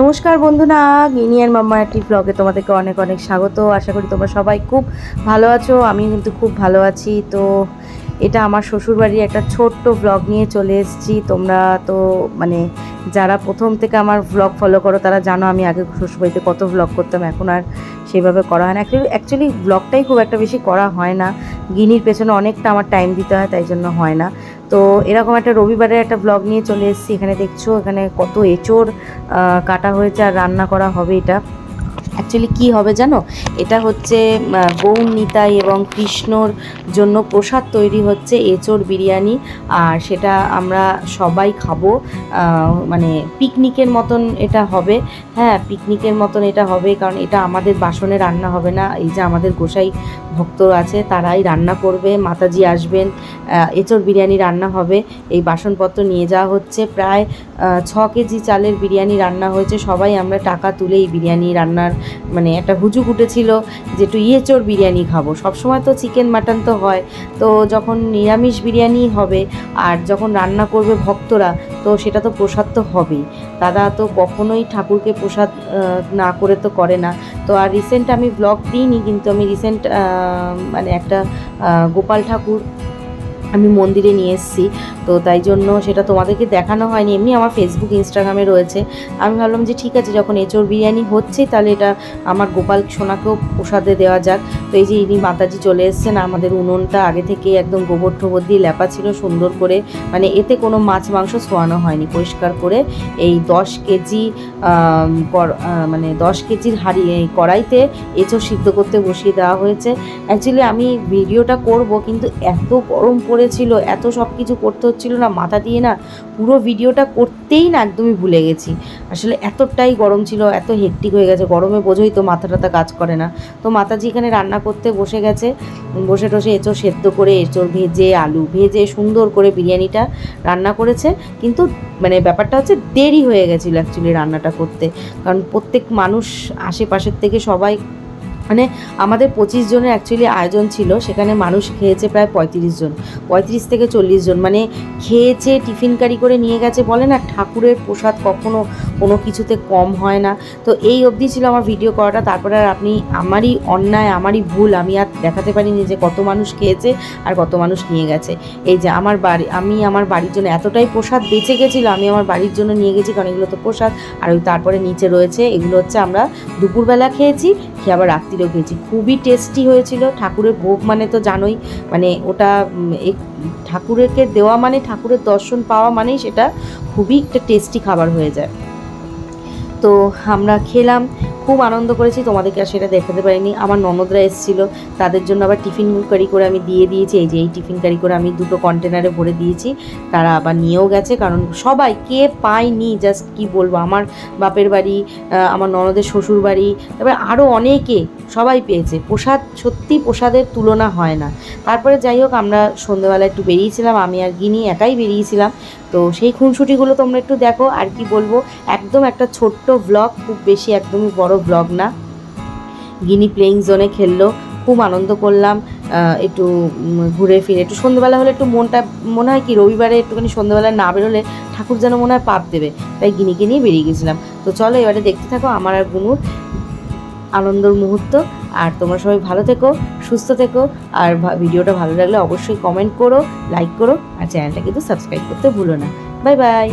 নমস্কার বন্ধুরা গিনিয়ার মাম্মা একটি ব্লগে তোমাদেরকে অনেক অনেক স্বাগত। আশা করি তোমরা সবাই খুব ভালো আছো আমি কিন্তু খুব ভালো আছি। তো এটা আমার শ্বশুরবাড়ির একটা ছোট্ট ব্লগ নিয়ে চলে এসেছি। তোমরা তো মানে যারা প্রথম থেকে আমার ব্লগ ফলো করো, তারা জানো আমি আগে শ্বশুরবাড়িতে কত ব্লগ করতাম, এখন আর সেভাবে করা হয় না। অ্যাকচুয়ালি অ্যাকচুয়ালি ব্লগটাই খুব একটা বেশি করা হয় না। গিনির পেছনে অনেকটা আমার টাইম দিতে হয়, তাই জন্য হয় না। তো এরকম একটা রবিবারের একটা ব্লগ নিয়ে চলে এসেছি। এখানে দেখছ, এখানে কত এঁচোড় কাটা হয়েছে আর রান্না করা হবে এটা। অ্যাকচুয়ালি কি হবে জানো? এটা হচ্ছে গৌণ নিতাই এবং কৃষ্ণর জন্য প্রসাদ তৈরি হচ্ছে এঁচোড় বিরিয়ানি। আর সেটা আমরা সবাই খাব। মানে পিকনিকের মতন এটা হবে। হ্যাঁ পিকনিকের মতন এটা হবে, কারণ এটা আমাদের বাসনে রান্না হবে না। এই যে আমাদের গোসাই ভক্ত আছে, তারাই রান্না করবে। মাতাজি আসবেন এঁচোড় বিরিয়ানি রান্না হবে। এই বাসনপত্র নিয়ে যাওয়া হচ্ছে। প্রায় ছ কেজি চালের বিরিয়ানি রান্না হয়েছে। সবাই আমরা টাকা তুলে এই বিরিয়ানি রান্নার মানে একটা হুজুক উঠেছিল যে একটু ইয়েচোর বিরিয়ানি খাব। সবসময় তো চিকেন, মাটন তো হয়। তো যখন নিরামিষ বিরিয়ানি হবে আর যখন রান্না করবে ভক্তরা, তো সেটা তো প্রসাদ তো হবেই। দাদা তো কখনোই ঠাকুরকে প্রসাদ না করে তো করে না। তো আর রিসেন্ট আমি ব্লগ দিইনি, কিন্তু আমি রিসেন্ট মানে একটা গোপাল ঠাকুর আমি মন্দিরে নিয়ে এসেছি। তো তাই জন্য সেটা তোমাদেরকে দেখানো হয়নি। এমনি আমার ফেসবুক ইনস্টাগ্রামে রয়েছে। আমি ভাবলাম যে ঠিক আছে, যখন এঁচোড় বিরিয়ানি হচ্ছে, তাহলে এটা আমার গোপাল সোনাকেও প্রসাদে দেওয়া যাক। তো এই যে ইনি মাতাজি চলে এসেছেন, আমাদের উনুনটা আগে থেকে একদম গোবর ঠোবর দিয়ে লেপা ছিল সুন্দর করে। মানে এতে কোনো মাছ মাংস ছোঁয়ানো হয়নি, পরিষ্কার করে। এই দশ কেজি মানে দশ কেজির হাড়ি, এই কড়াইতে এঁচোড় সিদ্ধ করতে বসিয়ে দেওয়া হয়েছে। অ্যাকচুয়ালি আমি ভিডিওটা করব, কিন্তু এত গরম পড়েছিল এত সব কিছু করতে হচ্ছিল না, মাথা দিয়ে না, পুরো ভিডিওটা করতেই না একদমই ভুলে গেছি। আসলে এতটাই গরম ছিল, এত হেক্টিক হয়ে গেছে, গরমে বোঝোই তো মাথা টাথা কাজ করে না। তো মাতাজি এখানে রান্না করতে বসে গেছে, বসে টসে এঁচোড় সেদ্ধ করে এঁচোড় ভেজে, আলু ভেজে সুন্দর করে বিরিয়ানিটা রান্না করেছে। কিন্তু মানে ব্যাপারটা হচ্ছে দেরি হয়ে গেছিল অ্যাকচুয়ালি রান্নাটা করতে। কারণ প্রত্যেক মানুষ আশেপাশের থেকে সবাই মানে আমাদের পঁচিশ জনের অ্যাকচুয়ালি আয়োজন ছিল, সেখানে মানুষ খেয়েছে প্রায় পঁয়ত্রিশ জন। পঁয়ত্রিশ থেকে চল্লিশ জন মানে খেয়েছে, টিফিন কারি করে নিয়ে গেছে বলে না, ঠাকুরের প্রসাদ কখনো কোনো কিছুতে কম হয় না। তো এই অবধি ছিল আমার ভিডিও করাটা। তারপরে আর আপনি আমারই অন্যায়, আমারই ভুল, আমি আর দেখাতে পারিনি যে কত মানুষ খেয়েছে আর কত মানুষ নিয়ে গেছে। এই যে আমার বাড়ি, আমি আমার বাড়ির জন্য এতটাই প্রসাদ বেঁচে গেছিল, আমি আমার বাড়ির জন্য নিয়ে গেছি কারণ এগুলো তো প্রসাদ। আর ওই তারপরে নিচে রয়েছে, এগুলো হচ্ছে আমরা দুপুরবেলা খেয়েছি, খেয়ে আবার রাত্রিরেও খেয়েছি। খুবই টেস্টি হয়েছিল। ঠাকুরের ভোগ মানে তো জানোই মানে ওটা ঠাকুরকে দেওয়া মানে ঠাকুরের দর্শন পাওয়া মানেই সেটা খুবই একটা টেস্টি খাবার হয়ে যায়। তো আমরা খেলাম, খুব আনন্দ করেছি, তোমাদেরকে আর সেটা দেখাতে পারিনি। আমার ননদরা এসেছিল, তাদের জন্য আবার টিফিন কারি করে আমি দিয়ে দিয়েছি। এই যে এই টিফিন কারি করে আমি দুটো কন্টেনারে ভরে দিয়েছি। তারা আবার নিয়েও গেছে, কারণ সবাই কে পায়নি জাস্ট কি বলব, আমার বাপের বাড়ি আমার ননদের শ্বশুর বাড়ি, তারপরে আরও অনেকে সবাই পেয়েছে। প্রসাদ, সত্যি প্রসাদের তুলনা হয় না। তারপরে যাই হোক, আমরা সন্ধেবেলা একটু বেরিয়েছিলাম, আমি আর গিনি একাই বেরিয়েছিলাম। তো সেই খুনসুটিগুলো তোমরা একটু দেখো, আর কি বলব, একদম একটা ছোট্ট ব্লগ খুব বেশি একদমই বড় ব্লগ না। গিনি প্লেইং জোনে খেললো, খুব আনন্দ করলাম একটু ঘুরে ফিরে, একটু সন্ধ্যেবেলা হলে একটু মনটা, মনে হয় কি রবিবারে একটুখানি সন্ধ্যেবেলা না বেরোলে ঠাকুর যেন মনে হয় পাপ দেবে, তাই গিনিকে নিয়ে বেরিয়ে গেছিলাম। তো চলো এবারে দেখতে থাকো আমার আর গুনুর আনন্দর মুহূর্ত, আর তোমরা সবাই ভালো থেকো সুস্থ থেকো আর ভিডিওটা ভালো লাগলে অবশ্যই কমেন্ট করো লাইক করো আর চ্যানেলটা কিন্তু সাবস্ক্রাইব করতে ভুলো না। Bye bye